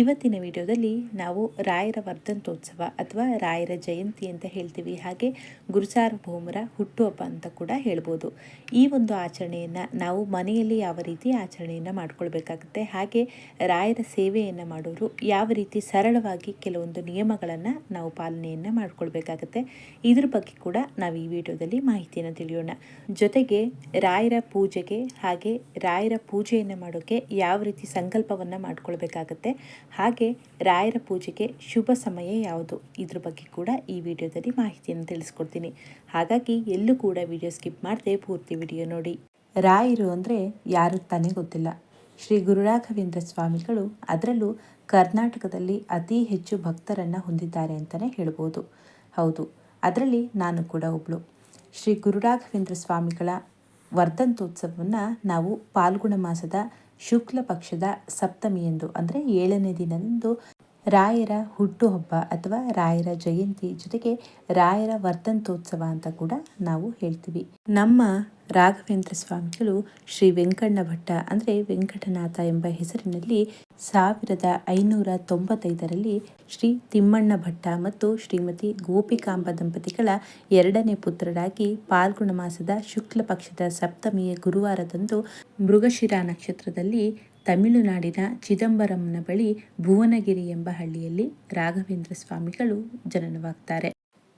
ಇವತ್ತಿನ ವಿಡಿಯೋದಲ್ಲಿ ನಾವು ರಾಯರ ವರ್ಧಂತೋತ್ಸವ ಅಥವಾ ರಾಯರ ಜಯಂತಿ ಅಂತ ಹೇಳ್ತೀವಿ. ಹಾಗೆ ಗುರುಸಾರ್ವಭೌಮರ ಹುಟ್ಟುಹಬ್ಬ ಅಂತ ಕೂಡ ಹೇಳ್ಬೋದು. ಈ ಒಂದು ಆಚರಣೆಯನ್ನು ನಾವು ಮನೆಯಲ್ಲಿ ಯಾವ ರೀತಿ ಆಚರಣೆಯನ್ನು ಮಾಡ್ಕೊಳ್ಬೇಕಾಗುತ್ತೆ? ಹಾಗೆ ರಾಯರ ಸೇವೆಯನ್ನು ಮಾಡೋರು ಯಾವ ರೀತಿ ಸರಳವಾಗಿ ಕೆಲವೊಂದು ನಿಯಮಗಳನ್ನು ನಾವು ಪಾಲನೆಯನ್ನು ಮಾಡ್ಕೊಳ್ಬೇಕಾಗತ್ತೆ? ಇದ್ರ ಬಗ್ಗೆ ಕೂಡ ನಾವು ಈ ವಿಡಿಯೋದಲ್ಲಿ ಮಾಹಿತಿಯನ್ನು ತಿಳಿಯೋಣ. ಜೊತೆಗೆ ರಾಯರ ಪೂಜೆಗೆ ಹಾಗೆ ರಾಯರ ಪೂಜೆಯನ್ನು ಮಾಡೋಕ್ಕೆ ಯಾವ ರೀತಿ ಸಂಕಲ್ಪವನ್ನು ಮಾಡ್ಕೊಳ್ಬೇಕಾಗತ್ತೆ? ಹಾಗೆ ರಾಯರ ಪೂಜೆಗೆ ಶುಭ ಸಮಯ ಯಾವುದು? ಇದ್ರ ಬಗ್ಗೆ ಕೂಡ ಈ ವಿಡಿಯೋದಲ್ಲಿ ಮಾಹಿತಿಯನ್ನು ತಿಳಿಸ್ಕೊಡ್ತೀನಿ. ಹಾಗಾಗಿ ಎಲ್ಲೂ ಕೂಡ ವಿಡಿಯೋ ಸ್ಕಿಪ್ ಮಾಡದೆ ಪೂರ್ತಿ ವಿಡಿಯೋ ನೋಡಿ. ರಾಯರು ಅಂದರೆ ಯಾರು ತಾನೇ ಗೊತ್ತಿಲ್ಲ. ಶ್ರೀ ಗುರುರಾಘವೇಂದ್ರ ಸ್ವಾಮಿಗಳು ಅದರಲ್ಲೂ ಕರ್ನಾಟಕದಲ್ಲಿ ಅತಿ ಹೆಚ್ಚು ಭಕ್ತರನ್ನು ಹೊಂದಿದ್ದಾರೆ ಅಂತಲೇ ಹೇಳ್ಬೋದು. ಹೌದು, ಅದರಲ್ಲಿ ನಾನು ಕೂಡ ಒಬ್ಬಳು ಶ್ರೀ ಗುರುರಾಘವೇಂದ್ರ ಸ್ವಾಮಿಗಳ ವರ್ಧಂತೋತ್ಸವವನ್ನು ನಾವು ಪಾಲ್ಗುಣ ಮಾಸದ ಶುಕ್ಲ ಪಕ್ಷದ ಸಪ್ತಮಿಯಂದು ಅಂದರೆ ಏಳನೇ ದಿನದಂದು ರಾಯರ ಹುಟ್ಟುಹಬ್ಬ ಅಥವಾ ರಾಯರ ಜಯಂತಿ ಜೊತೆಗೆ ರಾಯರ ವರ್ಧಂತೋತ್ಸವ ಅಂತ ಕೂಡ ನಾವು ಹೇಳ್ತೀವಿ. ನಮ್ಮ ರಾಘವೇಂದ್ರ ಸ್ವಾಮಿಗಳು ಶ್ರೀ ವೆಂಕಣ್ಣ ಭಟ್ಟ ಅಂದರೆ ವೆಂಕಟನಾಥ ಎಂಬ ಹೆಸರಿನಲ್ಲಿ ಸಾವಿರದ ಐನೂರ ತೊಂಬತ್ತೈದರಲ್ಲಿ ಶ್ರೀ ತಿಮ್ಮಣ್ಣ ಭಟ್ಟ ಮತ್ತು ಶ್ರೀಮತಿ ಗೋಪಿಕಾಂಬ ದಂಪತಿಗಳ ಎರಡನೇ ಪುತ್ರರಾಗಿ ಪಾಲ್ಗುಣ ಮಾಸದ ಶುಕ್ಲ ಪಕ್ಷದ ಸಪ್ತಮಿಯ ಗುರುವಾರದಂದು ಮೃಗಶಿರಾ ನಕ್ಷತ್ರದಲ್ಲಿ ತಮಿಳುನಾಡಿನ ಚಿದಂಬರಂನ ಬಳಿ ಭುವನಗಿರಿ ಎಂಬ ಹಳ್ಳಿಯಲ್ಲಿ ರಾಘವೇಂದ್ರ ಸ್ವಾಮಿಗಳು ಜನನವಾಗ್ತಾರೆ.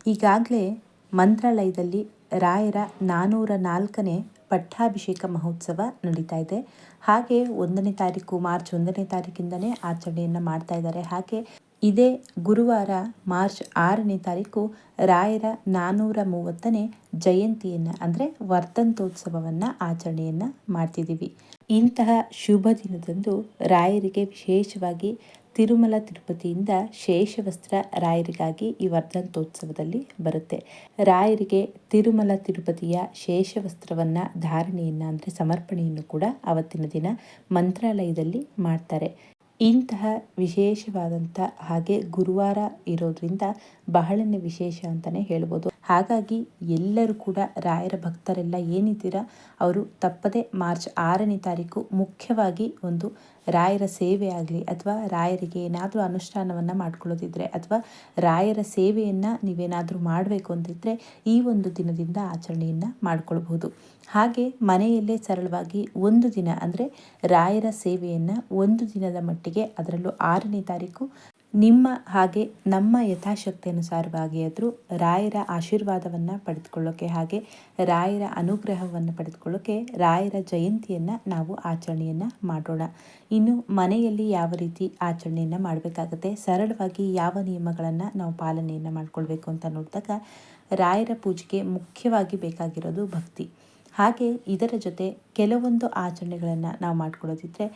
ಈಗಾಗಲೇ ಮಂತ್ರಾಲಯದಲ್ಲಿ ರಾಯರ ನಾನೂರ ನಾಲ್ಕನೇ ಪಟ್ಟಾಭಿಷೇಕ ಮಹೋತ್ಸವ ನಡೀತಾ ಇದೆ. ಹಾಗೆ ಒಂದನೇ ತಾರೀಕು, ಮಾರ್ಚ್ ಒಂದನೇ ತಾರೀಕಿಂದನೇ ಆಚರಣೆಯನ್ನು ಮಾಡ್ತಾ ಇದ್ದಾರೆ. ಹಾಗೆ ಇದೇ ಗುರುವಾರ ಮಾರ್ಚ್ ಆರನೇ ತಾರೀಕು ರಾಯರ ನಾನ್ನೂರ ಮೂವತ್ತನೇ ಜಯಂತಿಯನ್ನು, ಅಂದರೆ ವರ್ತಂತೋತ್ಸವವನ್ನು ಆಚರಣೆಯನ್ನು ಮಾಡ್ತಿದ್ದೀವಿ. ಇಂತಹ ಶುಭ ದಿನದಂದು ರಾಯರಿಗೆ ವಿಶೇಷವಾಗಿ ತಿರುಮಲ ತಿರುಪತಿಯಿಂದ ಶೇಷವಸ್ತ್ರ ರಾಯರಿಗಾಗಿ ಈ ವರ್ಧಂತೋತ್ಸವದಲ್ಲಿ ಬರುತ್ತೆ. ರಾಯರಿಗೆ ತಿರುಮಲ ತಿರುಪತಿಯ ಶೇಷವಸ್ತ್ರವನ್ನು ಧಾರಣೆಯನ್ನು ಅಂದರೆ ಸಮರ್ಪಣೆಯನ್ನು ಕೂಡ ಅವತ್ತಿನ ದಿನ ಮಂತ್ರಾಲಯದಲ್ಲಿ ಮಾಡ್ತಾರೆ. ಇಂತಹ ವಿಶೇಷವಾದಂಥ ಹಾಗೆ ಗುರುವಾರ ಇರೋದ್ರಿಂದ ಬಹಳನೇ ವಿಶೇಷ ಅಂತಲೇ ಹೇಳ್ಬೋದು. ಹಾಗಾಗಿ ಎಲ್ಲರೂ ಕೂಡ ರಾಯರ ಭಕ್ತರೆಲ್ಲ ಏನಿದ್ದೀರಾ, ಅವರು ತಪ್ಪದೆ ಮಾರ್ಚ್ ಆರನೇ ತಾರೀಕು ಮುಖ್ಯವಾಗಿ ಒಂದು ರಾಯರ ಸೇವೆ ಆಗಲಿ ಅಥವಾ ರಾಯರಿಗೆ ಏನಾದರೂ ಅನುಷ್ಠಾನವನ್ನು ಮಾಡ್ಕೊಳ್ಳೋದಿದ್ರೆ ಅಥವಾ ರಾಯರ ಸೇವೆಯನ್ನು ನೀವೇನಾದರೂ ಮಾಡಬೇಕು ಅಂತಿದ್ರೆ ಈ ಒಂದು ದಿನದಿಂದ ಆಚರಣೆಯನ್ನು ಮಾಡಿಕೊಳ್ಬಹುದು. ಹಾಗೆ ಮನೆಯಲ್ಲೇ ಸರಳವಾಗಿ ಒಂದು ದಿನ ಅಂದರೆ ರಾಯರ ಸೇವೆಯನ್ನು ಒಂದು ದಿನದ ಮಟ್ಟಿಗೆ ಅದರಲ್ಲೂ ಆರನೇ ತಾರೀಕು ನಿಮ್ಮ ಹಾಗೆ ನಮ್ಮ ಯಥಾಶಕ್ತಿ ಅನುಸಾರವಾಗಿ ಆದರೂ ರಾಯರ ಆಶೀರ್ವಾದವನ್ನು ಪಡೆದುಕೊಳ್ಳೋಕ್ಕೆ ಹಾಗೆ ರಾಯರ ಅನುಗ್ರಹವನ್ನು ಪಡೆದುಕೊಳ್ಳೋಕ್ಕೆ ರಾಯರ ಜಯಂತಿಯನ್ನು ನಾವು ಆಚರಣೆಯನ್ನು ಮಾಡೋಣ. ಇನ್ನು ಮನೆಯಲ್ಲಿ ಯಾವ ರೀತಿ ಆಚರಣೆಯನ್ನು ಮಾಡಬೇಕಾಗುತ್ತೆ, ಸರಳವಾಗಿ ಯಾವ ನಿಯಮಗಳನ್ನು ನಾವು ಪಾಲನೆಯನ್ನು ಮಾಡಿಕೊಳ್ಬೇಕು ಅಂತ ನೋಡಿದಾಗ ರಾಯರ ಪೂಜೆಗೆ ಮುಖ್ಯವಾಗಿ ಬೇಕಾಗಿರೋದು ಭಕ್ತಿ. ಹಾಗೆ ಇದರ ಜೊತೆ ಕೆಲವೊಂದು ಆಚರಣೆಗಳನ್ನು ನಾವು ಮಾಡ್ಕೊಳ್ಳೋದಿದ್ರೆ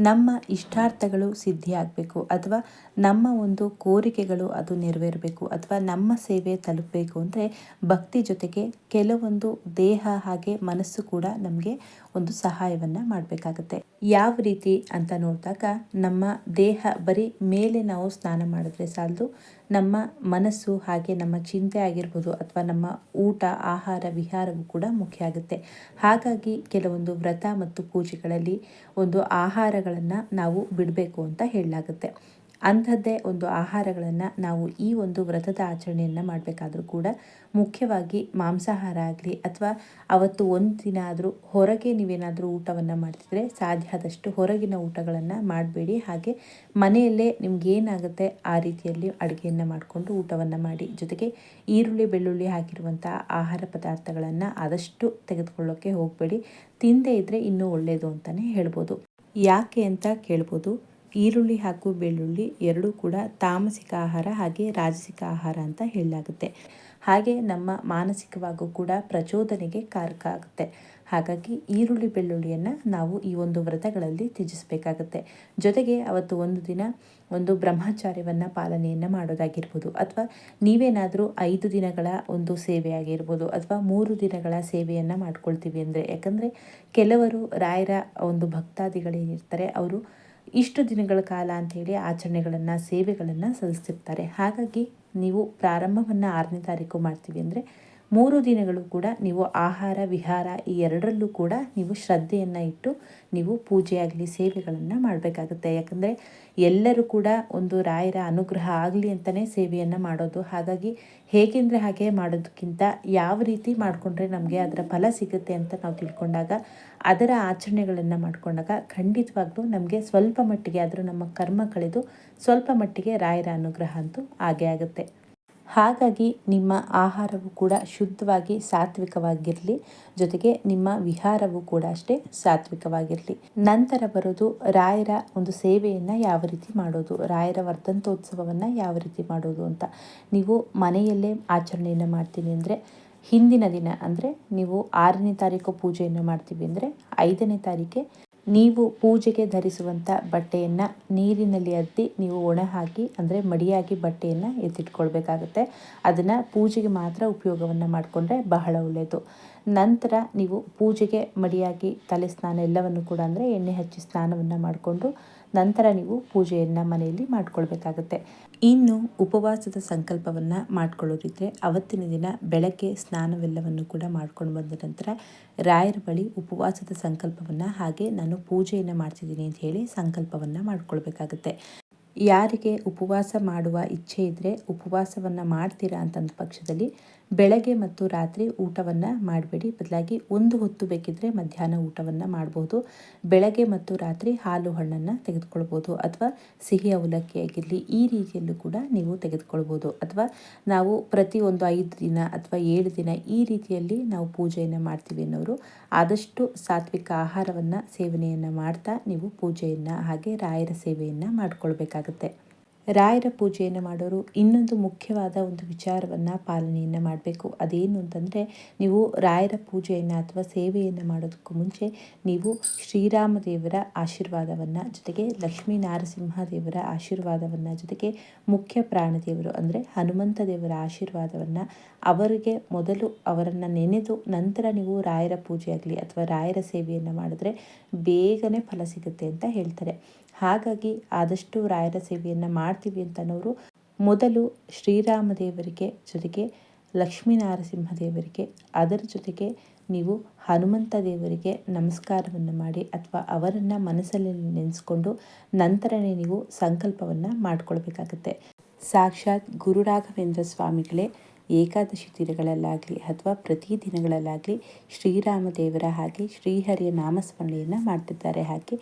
ನಮ್ಮ ಇಷ್ಟಾರ್ಥಗಳು ಸಿದ್ಧಿಯಾಗಬೇಕು ಅಥವಾ ನಮ್ಮ ಒಂದು ಕೋರಿಕೆಗಳು ಅದು ನೆರವೇರಬೇಕು ಅಥವಾ ನಮ್ಮ ಸೇವೆ ತಲುಪಬೇಕು. ಅಂದರೆ ಭಕ್ತಿ ಜೊತೆಗೆ ಕೆಲವೊಂದು ದೇಹ ಹಾಗೆ ಮನಸ್ಸು ಕೂಡ ನಮಗೆ ಒಂದು ಸಹಾಯವನ್ನು ಮಾಡಬೇಕಾಗತ್ತೆ. ಯಾವ ರೀತಿ ಅಂತ ನೋಡಿದಾಗ ನಮ್ಮ ದೇಹ ಬರೀ ಮೇಲೆ ನಾವು ಸ್ನಾನ ಮಾಡಿದ್ರೆ ಸಾಲದು, ನಮ್ಮ ಮನಸ್ಸು ಹಾಗೆ ನಮ್ಮ ಚಿಂತೆ ಆಗಿರ್ಬೋದು ಅಥವಾ ನಮ್ಮ ಊಟ, ಆಹಾರ, ವಿಹಾರವೂ ಕೂಡ ಮುಖ್ಯ ಆಗುತ್ತೆ. ಹಾಗಾಗಿ ಕೆಲವೊಂದು ವ್ರತ ಮತ್ತು ಪೂಜೆಗಳಲ್ಲಿ ಒಂದು ಆಹಾರಗಳನ್ನು ನಾವು ಬಿಡಬೇಕು ಅಂತ ಹೇಳಲಾಗುತ್ತೆ. ಅಂಥದ್ದೇ ಒಂದು ಆಹಾರಗಳನ್ನು ನಾವು ಈ ಒಂದು ವ್ರತದ ಆಚರಣೆಯನ್ನು ಮಾಡಬೇಕಾದ್ರೂ ಕೂಡ ಮುಖ್ಯವಾಗಿ ಮಾಂಸಾಹಾರ ಆಗಲಿ ಅಥವಾ ಅವತ್ತು ಒಂದು ದಿನ ಆದರೂ ಹೊರಗೆ ನೀವೇನಾದರೂ ಊಟವನ್ನು ಮಾಡ್ತಿದ್ರೆ ಸಾಧ್ಯ ಆದಷ್ಟು ಹೊರಗಿನ ಊಟಗಳನ್ನು ಮಾಡಬೇಡಿ. ಹಾಗೆ ಮನೆಯಲ್ಲೇ ನಿಮ್ಗೆ ಏನಾಗುತ್ತೆ ಆ ರೀತಿಯಲ್ಲಿ ಅಡುಗೆಯನ್ನು ಮಾಡಿಕೊಂಡು ಊಟವನ್ನು ಮಾಡಿ. ಜೊತೆಗೆ ಈರುಳ್ಳಿ, ಬೆಳ್ಳುಳ್ಳಿ ಹಾಕಿರುವಂಥ ಆಹಾರ ಪದಾರ್ಥಗಳನ್ನು ಆದಷ್ಟು ತೆಗೆದುಕೊಳ್ಳೋಕ್ಕೆ ಹೋಗಬೇಡಿ. ತಿಂದೇ ಇದ್ದರೆ ಇನ್ನೂ ಒಳ್ಳೆಯದು ಅಂತಲೇ ಹೇಳ್ಬೋದು. ಯಾಕೆ ಅಂತ ಕೇಳ್ಬೋದು. ಈರುಳ್ಳಿ ಹಾಗೂ ಬೆಳ್ಳುಳ್ಳಿ ಎರಡೂ ಕೂಡ ತಾಮಸಿಕ ಆಹಾರ ಹಾಗೆ ರಾಜಸಿಕ ಆಹಾರ ಅಂತ ಹೇಳಲಾಗುತ್ತೆ. ಹಾಗೆ ನಮ್ಮ ಮಾನಸಿಕವಾಗೂ ಕೂಡ ಪ್ರಚೋದನೆಗೆ ಕಾರಕ ಆಗುತ್ತೆ. ಹಾಗಾಗಿ ಈರುಳ್ಳಿ ಬೆಳ್ಳುಳ್ಳಿಯನ್ನು ನಾವು ಈ ಒಂದು ವ್ರತಗಳಲ್ಲಿ ತ್ಯಜಿಸಬೇಕಾಗುತ್ತೆ. ಜೊತೆಗೆ ಅವತ್ತು ಒಂದು ದಿನ ಒಂದು ಬ್ರಹ್ಮಚಾರ್ಯವನ್ನು ಪಾಲನೆಯನ್ನು ಮಾಡೋದಾಗಿರ್ಬೋದು ಅಥವಾ ನೀವೇನಾದರೂ ಐದು ದಿನಗಳ ಒಂದು ಸೇವೆ ಆಗಿರ್ಬೋದು ಅಥವಾ ಮೂರು ದಿನಗಳ ಸೇವೆಯನ್ನು ಮಾಡ್ಕೊಳ್ತೀವಿ ಅಂದರೆ, ಯಾಕಂದರೆ ಕೆಲವರು ರಾಯರ ಒಂದು ಭಕ್ತಾದಿಗಳೇನಿರ್ತಾರೆ, ಅವರು ಇಷ್ಟು ದಿನಗಳ ಕಾಲ ಅಂಥೇಳಿ ಆಚರಣೆಗಳನ್ನು ಸೇವೆಗಳನ್ನು ಸಲ್ಲಿಸ್ತಿರ್ತಾರೆ. ಹಾಗಾಗಿ ನೀವು ಪ್ರಾರಂಭವನ್ನು ಆರನೇ ತಾರೀಕು ಮಾಡ್ತೀವಿ ಅಂದರೆ ಮೂರು ದಿನಗಳು ಕೂಡ ನೀವು ಆಹಾರ, ವಿಹಾರ ಈ ಎರಡರಲ್ಲೂ ಕೂಡ ನೀವು ಶ್ರದ್ಧೆಯನ್ನು ಇಟ್ಟು ನೀವು ಪೂಜೆಯಾಗಲಿ, ಸೇವೆಗಳನ್ನು ಮಾಡಬೇಕಾಗುತ್ತೆ. ಯಾಕಂದರೆ ಎಲ್ಲರೂ ಕೂಡ ಒಂದು ರಾಯರ ಅನುಗ್ರಹ ಆಗಲಿ ಅಂತಲೇ ಸೇವೆಯನ್ನು ಮಾಡೋದು. ಹಾಗಾಗಿ ಹೇಗೆಂದರೆ ಹಾಗೆ ಮಾಡೋದಕ್ಕಿಂತ ಯಾವ ರೀತಿ ಮಾಡಿಕೊಂಡ್ರೆ ನಮಗೆ ಅದರ ಫಲ ಸಿಗುತ್ತೆ ಅಂತ ನಾವು ತಿಳ್ಕೊಂಡಾಗ, ಅದರ ಆಚರಣೆಗಳನ್ನು ಮಾಡಿಕೊಂಡಾಗ ಖಂಡಿತವಾಗ್ಲೂ ನಮಗೆ ಸ್ವಲ್ಪ ಮಟ್ಟಿಗೆ ಆದರೂ ನಮ್ಮ ಕರ್ಮ ಕಳೆದು ಸ್ವಲ್ಪ ಮಟ್ಟಿಗೆ ರಾಯರ ಅನುಗ್ರಹ ಅಂತೂ ಆಗೇ ಆಗುತ್ತೆ. ಹಾಗಾಗಿ ನಿಮ್ಮ ಆಹಾರವು ಕೂಡ ಶುದ್ಧವಾಗಿ ಸಾತ್ವಿಕವಾಗಿರಲಿ, ಜೊತೆಗೆ ನಿಮ್ಮ ವಿಹಾರವು ಕೂಡ ಅಷ್ಟೇ ಸಾತ್ವಿಕವಾಗಿರಲಿ. ನಂತರ ಬರೋದು ರಾಯರ ಒಂದು ಸೇವೆಯನ್ನು ಯಾವ ರೀತಿ ಮಾಡೋದು, ರಾಯರ ವರ್ಧಂತೋತ್ಸವವನ್ನು ಯಾವ ರೀತಿ ಮಾಡೋದು ಅಂತ. ನೀವು ಮನೆಯಲ್ಲೇ ಆಚರಣೆಯನ್ನು ಮಾಡ್ತೀನಿ ಅಂದರೆ ಹಿಂದಿನ ದಿನ ಅಂದರೆ ನೀವು ಆರನೇ ತಾರೀಕು ಪೂಜೆಯನ್ನು ಮಾಡ್ತೀವಿ ಅಂದರೆ ಐದನೇ ತಾರೀಕೆ ನೀವು ಪೂಜೆಗೆ ಧರಿಸುವಂಥ ಬಟ್ಟೆಯನ್ನು ನೀರಿನಲ್ಲಿ ಅದ್ದಿ ನೀವು ಒಣ ಹಾಕಿ, ಅಂದರೆ ಮಡಿಯಾಗಿ ಬಟ್ಟೆಯನ್ನು ಎತ್ತಿಟ್ಕೊಳ್ಬೇಕಾಗುತ್ತೆ. ಅದನ್ನು ಪೂಜೆಗೆ ಮಾತ್ರ ಉಪಯೋಗವನ್ನು ಮಾಡಿಕೊಂಡ್ರೆ ಬಹಳ ಒಳ್ಳೆಯದು ನಂತರ ನೀವು ಪೂಜೆಗೆ ಮಡಿಯಾಗಿ ತಲೆ ಸ್ನಾನ ಎಲ್ಲವನ್ನು ಕೂಡ ಅಂದರೆ ಎಣ್ಣೆ ಹಚ್ಚಿ ಸ್ನಾನವನ್ನು ಮಾಡಿಕೊಂಡು ನಂತರ ನೀವು ಪೂಜೆಯನ್ನು ಮನೆಯಲ್ಲಿ ಮಾಡ್ಕೊಳ್ಬೇಕಾಗುತ್ತೆ. ಇನ್ನು ಉಪವಾಸದ ಸಂಕಲ್ಪವನ್ನು ಮಾಡಿಕೊಳ್ಳೋದಿದ್ರೆ ಅವತ್ತಿನ ದಿನ ಬೆಳಗ್ಗೆ ಸ್ನಾನವೆಲ್ಲವನ್ನು ಕೂಡ ಮಾಡ್ಕೊಂಡು ಬಂದ ನಂತರ ರಾಯರ ಬಳಿ ಉಪವಾಸದ ಸಂಕಲ್ಪವನ್ನು ಹಾಗೆ ನಾನು ಪೂಜೆಯನ್ನು ಮಾಡ್ತಿದ್ದೀನಿ ಅಂತ ಹೇಳಿ ಸಂಕಲ್ಪವನ್ನು ಮಾಡ್ಕೊಳ್ಬೇಕಾಗುತ್ತೆ. ಯಾರಿಗೆ ಉಪವಾಸ ಮಾಡುವ ಇಚ್ಛೆ ಇದ್ದರೆ ಉಪವಾಸವನ್ನು ಮಾಡ್ತೀರಾ ಅಂತಂದ ಪಕ್ಷದಲ್ಲಿ ಬೆಳಗ್ಗೆ ಮತ್ತು ರಾತ್ರಿ ಊಟವನ್ನು ಮಾಡಬೇಡಿ. ಬದಲಾಗಿ ಒಂದು ಹೊತ್ತು ಬೇಕಿದ್ದರೆ ಮಧ್ಯಾಹ್ನ ಊಟವನ್ನು ಮಾಡ್ಬೋದು. ಬೆಳಗ್ಗೆ ಮತ್ತು ರಾತ್ರಿ ಹಾಲು ಹಣ್ಣನ್ನು ತೆಗೆದುಕೊಳ್ಬೋದು. ಅಥವಾ ಸಿಹಿ ಅವಲಕ್ಕಿ ಆಗಿರಲಿ, ಈ ರೀತಿಯಲ್ಲೂ ಕೂಡ ನೀವು ತೆಗೆದುಕೊಳ್ಬೋದು. ಅಥವಾ ನಾವು ಪ್ರತಿ ಒಂದು ಐದು ದಿನ ಅಥವಾ ಏಳು ದಿನ ಈ ರೀತಿಯಲ್ಲಿ ನಾವು ಪೂಜೆಯನ್ನು ಮಾಡ್ತೀವಿ ಅನ್ನೋರು, ಆದಷ್ಟು ಸಾತ್ವಿಕ ಆಹಾರವನ್ನು ಸೇವನೆಯನ್ನು ಮಾಡ್ತಾ ನೀವು ಪೂಜೆಯನ್ನು ಹಾಗೆ ರಾಯರ ಸೇವೆಯನ್ನು ಮಾಡ್ಕೊಳ್ಬೇಕಾಗತ್ತೆ. ರಾಯರ ಪೂಜೆಯನ್ನು ಮಾಡೋರು ಇನ್ನೊಂದು ಮುಖ್ಯವಾದ ಒಂದು ವಿಚಾರವನ್ನು ಪಾಲನೆಯನ್ನು ಮಾಡಬೇಕು. ಅದೇನು ಅಂತಂದರೆ, ನೀವು ರಾಯರ ಪೂಜೆಯನ್ನು ಅಥವಾ ಸೇವೆಯನ್ನು ಮಾಡೋದಕ್ಕೂ ಮುಂಚೆ ನೀವು ಶ್ರೀರಾಮ ದೇವರ ಆಶೀರ್ವಾದವನ್ನು ಜೊತೆಗೆ ಲಕ್ಷ್ಮೀ ನಾರಸಿಂಹದೇವರ ಆಶೀರ್ವಾದವನ್ನು ಜೊತೆಗೆ ಮುಖ್ಯ ಪ್ರಾಣದೇವರು ಅಂದರೆ ಹನುಮಂತ ದೇವರ ಆಶೀರ್ವಾದವನ್ನು ಅವರಿಗೆ ಮೊದಲು ಅವರನ್ನು ನೆನೆದು ನಂತರ ನೀವು ರಾಯರ ಪೂಜೆ ಆಗಲಿ ಅಥವಾ ರಾಯರ ಸೇವೆಯನ್ನು ಮಾಡಿದ್ರೆ ಬೇಗನೆ ಫಲ ಸಿಗುತ್ತೆ ಅಂತ ಹೇಳ್ತಾರೆ. ಹಾಗಾಗಿ ಆದಷ್ಟು ರಾಯರ ಸೇವೆಯನ್ನು ಮಾಡ್ತೀವಿ ಅಂತನೋರು ಮೊದಲು ಶ್ರೀರಾಮದೇವರಿಗೆ ಜೊತೆಗೆ ಲಕ್ಷ್ಮೀನಾರಸಿಂಹದೇವರಿಗೆ ದೇವರಿಗೆ ಅದರ ಜೊತೆಗೆ ನೀವು ಹನುಮಂತ ದೇವರಿಗೆ ನಮಸ್ಕಾರವನ್ನು ಮಾಡಿ ಅಥವಾ ಅವರನ್ನು ಮನಸ್ಸಲ್ಲಿ ನೆನೆಸ್ಕೊಂಡು ನಂತರನೇ ನೀವು ಸಂಕಲ್ಪವನ್ನು ಮಾಡಿಕೊಳ್ಬೇಕಾಗತ್ತೆ. ಸಾಕ್ಷಾತ್ ಗುರುರಾಘವೇಂದ್ರ ಸ್ವಾಮಿಗಳೇ ಏಕಾದಶಿ ದಿನಗಳಲ್ಲಾಗಲಿ ಅಥವಾ ಪ್ರತಿ ದಿನಗಳಲ್ಲಾಗಲಿ ಶ್ರೀರಾಮ ದೇವರ ಹಾಗೆ ಶ್ರೀಹರಿಯ ನಾಮಸ್ಮರಣೆಯನ್ನು ಮಾಡ್ತಿದ್ದಾರೆ. ಹಾಗೆ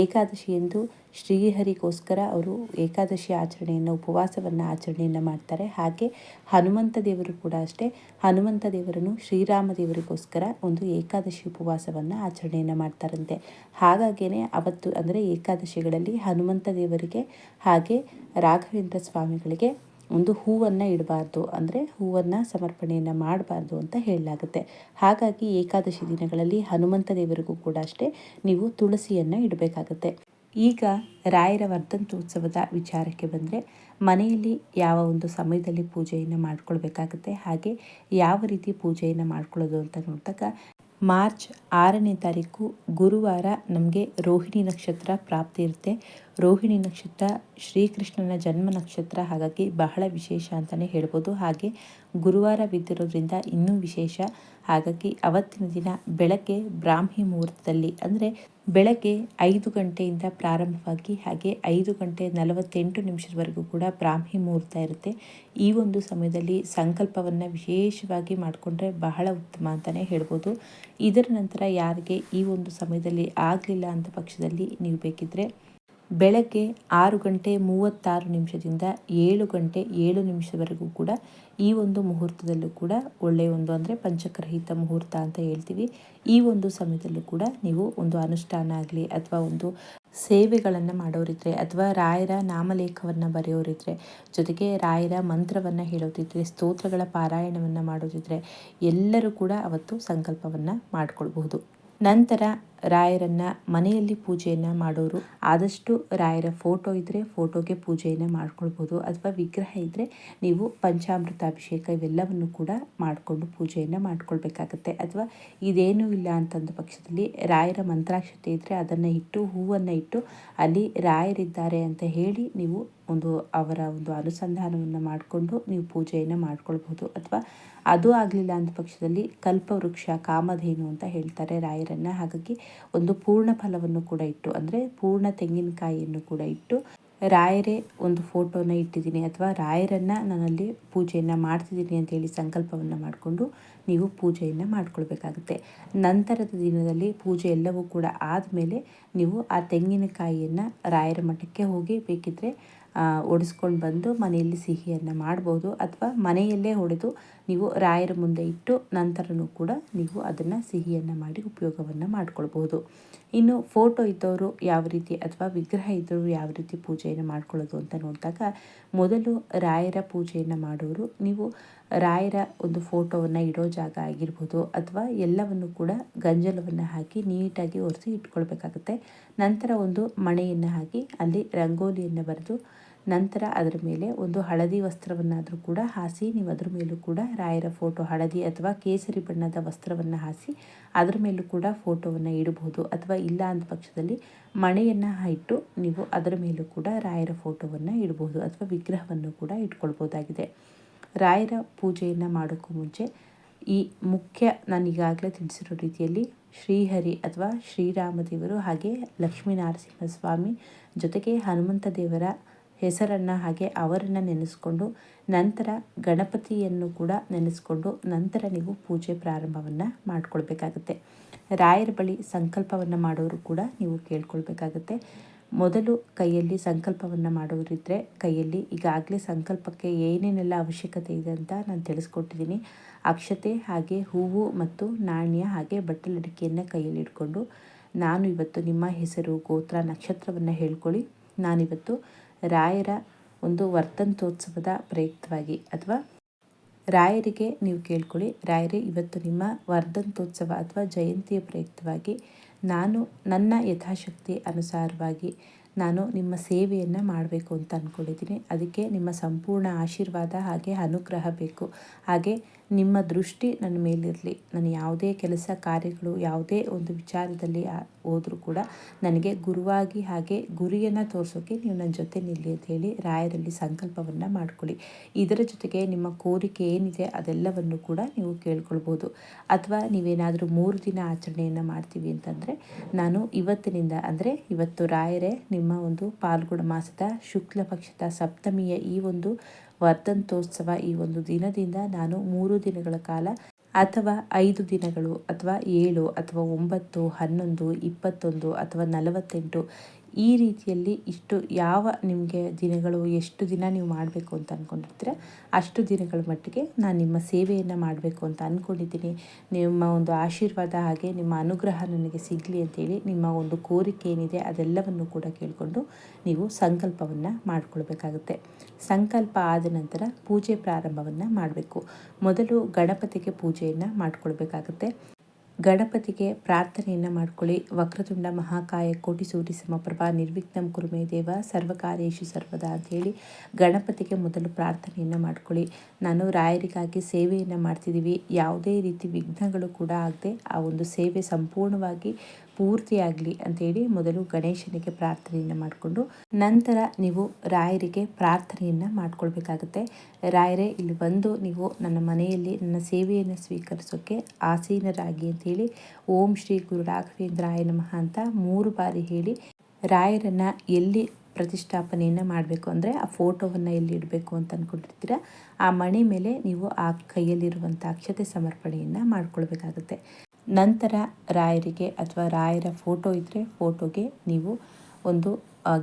ಏಕಾದಶಿ ಎಂದು ಶ್ರೀಹರಿಗೋಸ್ಕರ ಅವರು ಏಕಾದಶಿ ಆಚರಣೆಯನ್ನು, ಉಪವಾಸವನ್ನು ಆಚರಣೆಯನ್ನು ಮಾಡ್ತಾರೆ. ಹಾಗೆ ಹನುಮಂತ ದೇವರು ಕೂಡ ಅಷ್ಟೇ. ಹನುಮಂತ ದೇವರನ್ನು ಶ್ರೀರಾಮ ದೇವರಿಗೋಸ್ಕರ ಒಂದು ಏಕಾದಶಿ ಉಪವಾಸವನ್ನು ಆಚರಣೆಯನ್ನು ಮಾಡ್ತಾರಂತೆ. ಹಾಗಾಗೇ ಅವತ್ತು ಅಂದರೆ ಏಕಾದಶಿಗಳಲ್ಲಿ ಹನುಮಂತ ದೇವರಿಗೆ ಹಾಗೆ ರಾಘವೇಂದ್ರ ಸ್ವಾಮಿಗಳಿಗೆ ಒಂದು ಹೂವನ್ನು ಇಡಬಾರ್ದು, ಅಂದರೆ ಹೂವನ್ನು ಸಮರ್ಪಣೆಯನ್ನು ಮಾಡಬಾರ್ದು ಅಂತ ಹೇಳಲಾಗುತ್ತೆ. ಹಾಗಾಗಿ ಏಕಾದಶಿ ದಿನಗಳಲ್ಲಿ ಹನುಮಂತ ದೇವರಿಗೂ ಕೂಡ ಅಷ್ಟೇ ನೀವು ತುಳಸಿಯನ್ನು ಇಡಬೇಕಾಗತ್ತೆ. ಈಗ ರಾಯರ ವರ್ಧಂತೋತ್ಸವದ ವಿಚಾರಕ್ಕೆ ಬಂದರೆ, ಮನೆಯಲ್ಲಿ ಯಾವ ಒಂದು ಸಮಯದಲ್ಲಿ ಪೂಜೆಯನ್ನು ಮಾಡ್ಕೊಳ್ಬೇಕಾಗುತ್ತೆ, ಹಾಗೆ ಯಾವ ರೀತಿ ಪೂಜೆಯನ್ನು ಮಾಡ್ಕೊಳ್ಳೋದು ಅಂತ ನೋಡಿದಾಗ, ಮಾರ್ಚ್ ಆರನೇ ತಾರೀಕು ಗುರುವಾರ ನಮಗೆ ರೋಹಿಣಿ ನಕ್ಷತ್ರ ಪ್ರಾಪ್ತಿ ಇರುತ್ತೆ. ರೋಹಿಣಿ ನಕ್ಷತ್ರ, ಶ್ರೀಕೃಷ್ಣನ ಜನ್ಮ ನಕ್ಷತ್ರ ಹಾಗಾಗಿ ಬಹಳ ವಿಶೇಷ ಅಂತಲೇ ಹೇಳ್ಬೋದು. ಹಾಗೆ ಗುರುವಾರ ಬಿದ್ದಿರೋದ್ರಿಂದ ಇನ್ನೂ ವಿಶೇಷ. ಹಾಗಾಗಿ ಅವತ್ತಿನ ದಿನ ಬೆಳಗ್ಗೆ ಬ್ರಾಹ್ಮಿ ಮುಹೂರ್ತದಲ್ಲಿ ಅಂದರೆ ಬೆಳಗ್ಗೆ ಐದು ಗಂಟೆಯಿಂದ ಪ್ರಾರಂಭವಾಗಿ ಹಾಗೆ ಐದು ಗಂಟೆ ನಲವತ್ತೆಂಟು ನಿಮಿಷದವರೆಗೂ ಕೂಡ ಬ್ರಾಹ್ಮಿ ಮುಹೂರ್ತ ಇರುತ್ತೆ. ಈ ಒಂದು ಸಮಯದಲ್ಲಿ ಸಂಕಲ್ಪವನ್ನು ವಿಶೇಷವಾಗಿ ಮಾಡಿಕೊಂಡ್ರೆ ಬಹಳ ಉತ್ತಮ ಅಂತಲೇ ಹೇಳ್ಬೋದು. ಇದರ ನಂತರ ಯಾರಿಗೆ ಈ ಒಂದು ಸಮಯದಲ್ಲಿ ಆಗಲಿಲ್ಲ ಅಂತ ಪಕ್ಷದಲ್ಲಿ ನೀವು ಬೇಕಿದ್ದರೆ ಬೆಳಗ್ಗೆ ಆರು ಗಂಟೆ ಮೂವತ್ತಾರು ನಿಮಿಷದಿಂದ ಏಳು ಗಂಟೆ ಏಳು ನಿಮಿಷದವರೆಗೂ ಕೂಡ ಈ ಒಂದು ಮುಹೂರ್ತದಲ್ಲೂ ಕೂಡ ಒಳ್ಳೆಯ ಒಂದು ಅಂದರೆ ಪಂಚಕರಹಿತ ಮುಹೂರ್ತ ಅಂತ ಹೇಳ್ತೀವಿ. ಈ ಒಂದು ಸಮಯದಲ್ಲೂ ಕೂಡ ನೀವು ಒಂದು ಅನುಷ್ಠಾನ ಆಗಲಿ ಅಥವಾ ಒಂದು ಸೇವೆಗಳನ್ನು ಮಾಡೋರಿದ್ರೆ ಅಥವಾ ರಾಯರ ನಾಮಲೇಖವನ್ನು ಬರೆಯೋರಿದ್ರೆ, ಜೊತೆಗೆ ರಾಯರ ಮಂತ್ರವನ್ನು ಹೇಳೋದಿದ್ರೆ, ಸ್ತೋತ್ರಗಳ ಪಾರಾಯಣವನ್ನು ಮಾಡೋದಿದ್ರೆ ಎಲ್ಲರೂ ಕೂಡ ಅವತ್ತು ಸಂಕಲ್ಪವನ್ನು ಮಾಡಿಕೊಳ್ಬಹುದು. ನಂತರ ರಾಯರನ್ನು ಮನೆಯಲ್ಲಿ ಪೂಜೆಯನ್ನು ಮಾಡೋರು. ಆದಷ್ಟು ರಾಯರ ಫೋಟೋ ಇದ್ದರೆ ಫೋಟೋಗೆ ಪೂಜೆಯನ್ನು ಮಾಡ್ಕೊಳ್ಬೋದು. ಅಥವಾ ವಿಗ್ರಹ ಇದ್ದರೆ ನೀವು ಪಂಚಾಮೃತ ಅಭಿಷೇಕ ಇವೆಲ್ಲವನ್ನು ಕೂಡ ಮಾಡಿಕೊಂಡು ಪೂಜೆಯನ್ನು ಮಾಡ್ಕೊಳ್ಬೇಕಾಗತ್ತೆ. ಅಥವಾ ಇದೇನೂ ಇಲ್ಲ ಅಂತಂದ ಪಕ್ಷದಲ್ಲಿ ರಾಯರ ಮಂತ್ರಾಕ್ಷತೆ ಇದ್ದರೆ ಅದನ್ನು ಇಟ್ಟು, ಹೂವನ್ನು ಇಟ್ಟು ಅಲ್ಲಿ ರಾಯರಿದ್ದಾರೆ ಅಂತ ಹೇಳಿ ನೀವು ಒಂದು ಅವರ ಒಂದು ಅನುಸಂಧಾನವನ್ನು ಮಾಡಿಕೊಂಡು ನೀವು ಪೂಜೆಯನ್ನು ಮಾಡ್ಕೊಳ್ಬೋದು. ಅಥವಾ ಅದು ಆಗಲಿಲ್ಲ ಅಂದ ಪಕ್ಷದಲ್ಲಿ ಕಲ್ಪವೃಕ್ಷ, ಕಾಮಧೇನು ಅಂತ ಹೇಳ್ತಾರೆ ರಾಯರನ್ನು. ಹಾಗಾಗಿ ಒಂದು ಪೂರ್ಣ ಫಲವನ್ನು ಕೂಡ ಇಟ್ಟು, ಅಂದರೆ ಪೂರ್ಣ ತೆಂಗಿನಕಾಯಿಯನ್ನು ಕೂಡ ಇಟ್ಟು, ರಾಯರೇ ಒಂದು ಫೋಟೋನ ಇಟ್ಟಿದ್ದೀನಿ ಅಥವಾ ರಾಯರನ್ನು ನಾನಲ್ಲಿ ಪೂಜೆಯನ್ನು ಮಾಡ್ತಿದ್ದೀನಿ ಅಂತೇಳಿ ಸಂಕಲ್ಪವನ್ನು ಮಾಡಿಕೊಂಡು ನೀವು ಪೂಜೆಯನ್ನು ಮಾಡ್ಕೊಳ್ಬೇಕಾಗುತ್ತೆ. ನಂತರದ ದಿನದಲ್ಲಿ ಪೂಜೆ ಎಲ್ಲವೂ ಕೂಡ ಆದಮೇಲೆ ನೀವು ಆ ತೆಂಗಿನಕಾಯಿಯನ್ನು ರಾಯರ ಮಠಕ್ಕೆ ಹೋಗಿ ಬೇಕಿದ್ದರೆ ಒಡಿಸ್ಕೊಂಡು ಬಂದು ಮನೆಯಲ್ಲಿ ಸಿಹಿಯನ್ನು ಮಾಡ್ಬೋದು ಅಥವಾ ಮನೆಯಲ್ಲೇ ಹೊಡೆದು ನೀವು ರಾಯರ ಮುಂದೆ ಇಟ್ಟು ನಂತರನೂ ಕೂಡ ನೀವು ಅದನ್ನು ಸಿಹಿಯನ್ನು ಮಾಡಿ ಉಪಯೋಗವನ್ನು ಮಾಡ್ಕೊಳ್ಬೋದು. ಇನ್ನು ಫೋಟೋ ಇದ್ದವರು ಯಾವ ರೀತಿ ಅಥವಾ ವಿಗ್ರಹ ಇದ್ದವರು ಯಾವ ರೀತಿ ಪೂಜೆಯನ್ನು ಮಾಡ್ಕೊಳ್ಳೋದು ಅಂತ ನೋಡಿದಾಗ ಮೊದಲು ರಾಯರ ಪೂಜೆಯನ್ನು ಮಾಡೋರು ನೀವು ರಾಯರ ಒಂದು ಫೋಟೋವನ್ನು ಇಡೋ ಜಾಗ ಆಗಿರ್ಬೋದು ಅಥವಾ ಎಲ್ಲವನ್ನು ಕೂಡ ಗಂಜಲವನ್ನು ಹಾಕಿ ನೀಟಾಗಿ ಒರೆಸಿ ಇಟ್ಕೊಳ್ಬೇಕಾಗುತ್ತೆ. ನಂತರ ಒಂದು ಮಣೆಯನ್ನು ಹಾಕಿ ಅಲ್ಲಿ ರಂಗೋಲಿಯನ್ನು ಬರೆದು ನಂತರ ಅದರ ಮೇಲೆ ಒಂದು ಹಳದಿ ವಸ್ತ್ರವನ್ನಾದರೂ ಕೂಡ ಹಾಸಿ, ನೀವು ಅದರ ಮೇಲೂ ಕೂಡ ರಾಯರ ಫೋಟೋ ಹಳದಿ ಅಥವಾ ಕೇಸರಿ ಬಣ್ಣದ ವಸ್ತ್ರವನ್ನು ಹಾಸಿ, ಅದರ ಮೇಲೂ ಕೂಡ ಫೋಟೋವನ್ನು ಇಡಬಹುದು. ಅಥವಾ ಇಲ್ಲ ಅಂದ ಪಕ್ಷದಲ್ಲಿ ಮಣೆಯನ್ನು ಇಟ್ಟು ನೀವು ಅದರ ಮೇಲೂ ಕೂಡ ರಾಯರ ಫೋಟೋವನ್ನು ಇಡಬಹುದು ಅಥವಾ ವಿಗ್ರಹವನ್ನು ಕೂಡ ಇಟ್ಕೊಳ್ಬೋದಾಗಿದೆ. ರಾಯರ ಪೂಜೆಯನ್ನು ಮಾಡೋಕ್ಕೂ ಮುಂಚೆ ಈ ಮುಖ್ಯ ನಾನು ಈಗಾಗಲೇ ತಿಳಿಸಿರೋ ರೀತಿಯಲ್ಲಿ ಶ್ರೀಹರಿ ಅಥವಾ ಶ್ರೀರಾಮದೇವರು ಹಾಗೆ ಲಕ್ಷ್ಮೀ ಸ್ವಾಮಿ ಜೊತೆಗೆ ಹನುಮಂತ ದೇವರ ಹೆಸರನ್ನು ಹಾಗೆ ಅವರನ್ನು ನೆನೆಸ್ಕೊಂಡು ನಂತರ ಗಣಪತಿಯನ್ನು ಕೂಡ ನೆನೆಸ್ಕೊಂಡು ನಂತರ ನೀವು ಪೂಜೆ ಪ್ರಾರಂಭವನ್ನು ಮಾಡಿಕೊಳ್ಬೇಕಾಗತ್ತೆ. ರಾಯರ ಬಳಿ ಸಂಕಲ್ಪವನ್ನು ಮಾಡೋರು ಕೂಡ ನೀವು ಕೇಳ್ಕೊಳ್ಬೇಕಾಗುತ್ತೆ. ಮೊದಲು ಕೈಯಲ್ಲಿ ಸಂಕಲ್ಪವನ್ನು ಮಾಡೋರಿದ್ದರೆ ಕೈಯಲ್ಲಿ ಈಗಾಗಲೇ ಸಂಕಲ್ಪಕ್ಕೆ ಏನೇನೆಲ್ಲ ಅವಶ್ಯಕತೆ ಇದೆ ಅಂತ ನಾನು ತಿಳಿಸ್ಕೊಟ್ಟಿದ್ದೀನಿ ಅಕ್ಷತೆ ಹಾಗೆ ಹೂವು ಮತ್ತು ನಾಣ್ಯ ಹಾಗೆ ಬಟ್ಟಲಡಿಕೆಯನ್ನು ಕೈಯಲ್ಲಿ ಇಟ್ಕೊಂಡು ನಾನು ಇವತ್ತು ನಿಮ್ಮ ಹೆಸರು, ಗೋತ್ರ, ನಕ್ಷತ್ರವನ್ನು ಹೇಳ್ಕೊಳ್ಳಿ. ನಾನಿವತ್ತು ರಾಯರ ಒಂದು ವರ್ತಂತೋತ್ಸವದ ಪ್ರಯುಕ್ತವಾಗಿ. ಅಥವಾ ರಾಯರಿಗೆ ನೀವು ಕೇಳ್ಕೊಳ್ಳಿ, ರಾಯರೇ ಇವತ್ತು ನಿಮ್ಮ ವರ್ಧಂತೋತ್ಸವ ಅಥವಾ ಜಯಂತಿಯ ಪ್ರಯುಕ್ತವಾಗಿ ನಾನು ನನ್ನ ಯಥಾಶಕ್ತಿ ಅನುಸಾರವಾಗಿ ನಾನು ನಿಮ್ಮ ಸೇವೆಯನ್ನು ಮಾಡಬೇಕು ಅಂತ ಅಂದ್ಕೊಂಡಿದ್ದೀನಿ ಅದಕ್ಕೆ ನಿಮ್ಮ ಸಂಪೂರ್ಣ ಆಶೀರ್ವಾದ ಹಾಗೆ ಅನುಗ್ರಹ ಬೇಕು. ಹಾಗೆ ನಿಮ್ಮ ದೃಷ್ಟಿ ನನ್ನ ಮೇಲಿರಲಿ. ನಾನು ಯಾವುದೇ ಕೆಲಸ, ಕಾರ್ಯಗಳು, ಯಾವುದೇ ಒಂದು ವಿಚಾರದಲ್ಲಿ ಹೋದರೂ ಕೂಡ ನನಗೆ ಗುರುವಾಗಿ ಹಾಗೆ ಗುರಿಯನ್ನು ತೋರಿಸೋಕ್ಕೆ ನೀವು ನನ್ನ ಜೊತೆ ನಿಲ್ಲಿ ಅಂತ ಹೇಳಿ ರಾಯರಲ್ಲಿ ಸಂಕಲ್ಪವನ್ನು ಮಾಡ್ಕೊಳ್ಳಿ. ಇದರ ಜೊತೆಗೆ ನಿಮ್ಮ ಕೋರಿಕೆ ಏನಿದೆ ಅದೆಲ್ಲವನ್ನು ಕೂಡ ನೀವು ಕೇಳ್ಕೊಳ್ಬೋದು. ಅಥವಾ ನೀವೇನಾದರೂ ಮೂರು ದಿನ ಆಚರಣೆಯನ್ನು ಮಾಡ್ತೀವಿ ಅಂತಂದರೆ ನಾನು ಇವತ್ತಿನಿಂದ ಅಂದರೆ ಇವತ್ತು ರಾಯರೇ ನಿಮ್ಮ ಒಂದು ಪಾಲ್ಗುಣ ಮಾಸದ ಶುಕ್ಲ ಪಕ್ಷದ ಸಪ್ತಮಿಯ ಈ ಒಂದು ವರ್ಧಂತೋತ್ಸವ ಈ ಒಂದು ದಿನದಿಂದ ನಾನು ಮೂರು ದಿನಗಳ ಕಾಲ ಅಥವಾ ಐದು ದಿನಗಳು ಅಥವಾ ಏಳು ಅಥವಾ ಒಂಬತ್ತು ಹನ್ನೊಂದು ಇಪ್ಪತ್ತೊಂದು ಅಥವಾ ನಲವತ್ತೆಂಟು ಈ ರೀತಿಯಲ್ಲಿ ಇಷ್ಟು ಯಾವ ನಿಮಗೆ ದಿನಗಳು, ಎಷ್ಟು ದಿನ ನೀವು ಮಾಡಬೇಕು ಅಂತ ಅಂದ್ಕೊಂಡಿರ್ತೀರ ಅಷ್ಟು ದಿನಗಳ ಮಟ್ಟಿಗೆ ನಾನು ನಿಮ್ಮ ಸೇವೆಯನ್ನು ಮಾಡಬೇಕು ಅಂತ ಅಂದ್ಕೊಂಡಿದ್ದೀನಿ ನಿಮ್ಮ ಒಂದು ಆಶೀರ್ವಾದ ಹಾಗೆ, ನಿಮ್ಮ ಅನುಗ್ರಹ ನನಗೆ ಸಿಗಲಿ ಅಂತೇಳಿ, ನಿಮ್ಮ ಒಂದು ಕೋರಿಕೆ ಏನಿದೆ ಅದೆಲ್ಲವನ್ನು ಕೂಡ ಕೇಳಿಕೊಂಡು ನೀವು ಸಂಕಲ್ಪವನ್ನು ಮಾಡಿಕೊಳ್ಬೇಕಾಗುತ್ತೆ. ಸಂಕಲ್ಪ ಆದ ನಂತರ ಪೂಜೆ ಪ್ರಾರಂಭವನ್ನು ಮಾಡಬೇಕು. ಮೊದಲು ಗಣಪತಿಗೆ ಪೂಜೆಯನ್ನು ಮಾಡಿಕೊಳ್ಬೇಕಾಗುತ್ತೆ. ಗಣಪತಿಗೆ ಪ್ರಾರ್ಥನೆಯನ್ನು ಮಾಡ್ಕೊಳ್ಳಿ. ವಕ್ರತುಂಡ ಮಹಾಕಾಯ ಕೋಟಿ ಸೂರಿ ಸಮಪ್ರಭಾ ನಿರ್ವಿಘ್ನಂ ಕುರುಮೇ ದೇವ ಸರ್ವಕಾರ್ಯೇಶು ಸರ್ವದ ಅಂಥೇಳಿ ಗಣಪತಿಗೆ ಮೊದಲು ಪ್ರಾರ್ಥನೆಯನ್ನು ಮಾಡ್ಕೊಳ್ಳಿ. ನಾನು ರಾಯರಿಗಾಗಿ ಸೇವೆಯನ್ನು ಮಾಡ್ತಿದ್ದೀವಿ. ಯಾವುದೇ ರೀತಿ ವಿಘ್ನಗಳು ಕೂಡ ಆಗದೆ ಆ ಒಂದು ಸೇವೆ ಸಂಪೂರ್ಣವಾಗಿ ಪೂರ್ತಿಯಾಗಲಿ ಅಂತೇಳಿ ಮೊದಲು ಗಣೇಶನಿಗೆ ಪ್ರಾರ್ಥನೆಯನ್ನು ಮಾಡಿಕೊಂಡು ನಂತರ ನೀವು ರಾಯರಿಗೆ ಪ್ರಾರ್ಥನೆಯನ್ನು ಮಾಡ್ಕೊಳ್ಬೇಕಾಗುತ್ತೆ. ರಾಯರೇ, ಇಲ್ಲಿ ಬಂದು ನೀವು ನನ್ನ ಮನೆಯಲ್ಲಿ ನನ್ನ ಸೇವೆಯನ್ನು ಸ್ವೀಕರಿಸೋಕ್ಕೆ ಆಸೀನರಾಗಿ ಅಂತೇಳಿ ಓಂ ಶ್ರೀ ಗುರು ರಾಘವೇಂದ್ರಾಯ ನಮಃ ಅಂತ ಮೂರು ಬಾರಿ ಹೇಳಿ ರಾಯರನ್ನು ಎಲ್ಲಿ ಪ್ರತಿಷ್ಠಾಪನೆಯನ್ನು ಮಾಡಬೇಕು ಅಂದರೆ ಆ ಫೋಟೋವನ್ನು ಎಲ್ಲಿ ಇಡಬೇಕು ಅಂತ ಅಂದ್ಕೊಂಡಿರ್ತೀರ ಆ ಮಣೆ ಮೇಲೆ ನೀವು ಆ ಕೈಯಲ್ಲಿರುವಂಥ ಅಕ್ಷತೆ ಸಮರ್ಪಣೆಯನ್ನು ಮಾಡ್ಕೊಳ್ಬೇಕಾಗುತ್ತೆ. ನಂತರ ರಾಯರಿಗೆ ಅಥವಾ ರಾಯರ ಫೋಟೋ ಇದ್ದರೆ ಫೋಟೋಗೆ ನೀವು ಒಂದು